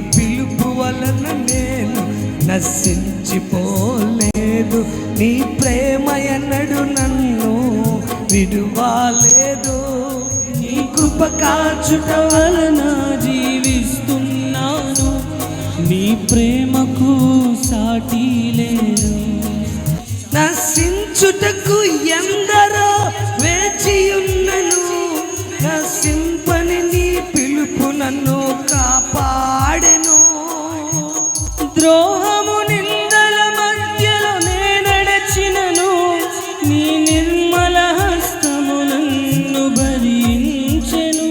పిలుపు వలన నేను నశించిపోలేదు. నీ ప్రేమ ఎన్నడు నన్ను విడువాలేదు. నీ కృప కాచుట వలన జీవిస్తున్నాను. నీ ప్రేమకు సాటి లేదు నశించుటకు ఎందరో వేచియున్నను. నశింపని నీ పిలుపు నన్ను ద్రోహము నిందల మధ్యలో నే నడచినను. నీ నిర్మల హస్తము నన్ను భరించెను.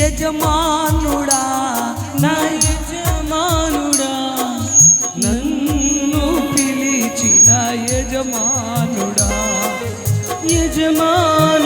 యజమానుడా నా యజమానుడా నన్ను పిలిచిన యజమానుడా. యజమాను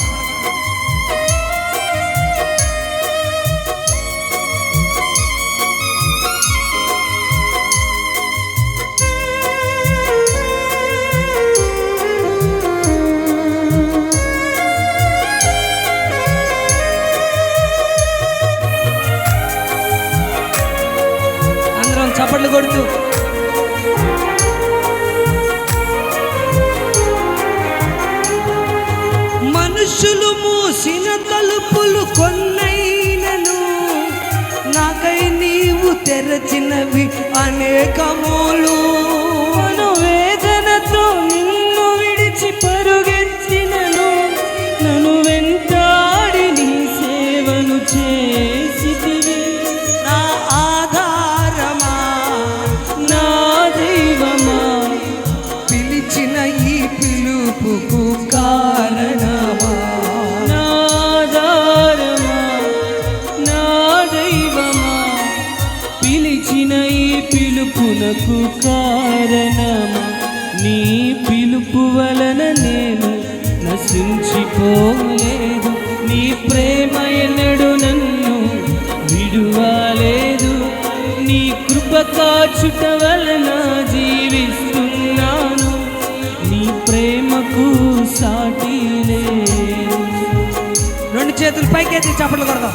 చప్పట్లు కొడుతూ. మనుషులు మూసిన తలుపులు కొన్నైనను నాకై నీవు తెరచినవి అనేకములు. పిలుపుకు కారణమా? నా నా దైవమా? పిలిచిన ఈ పిలుపునకు కారణమా? నీ పిలుపు వలన నేను నశించిపోలేదు. నీ ప్రేమ ఎన్నడు నన్ను విడువాలేదు. నీ కృప కాచుట వలన రెండు చేతులు పైకెత్తి చప్పట్లు కొడదాం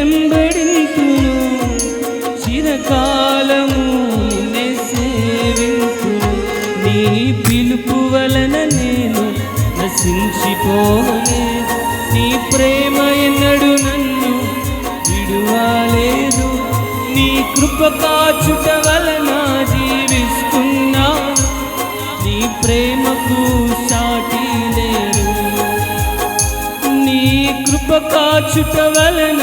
వెంబడింతును. చిరకాలము నిన్నే సేవింతును. నీ పిలుపు వలన నేను నశించిపోలే నీ ప్రేమ ఎన్నడు నన్ను విడువాలేదు. నీ కృప కాచుట వలన జీవిస్తున్నా నీ ప్రేమకు సాటి లేరు. నీ కృప కాచుట వలన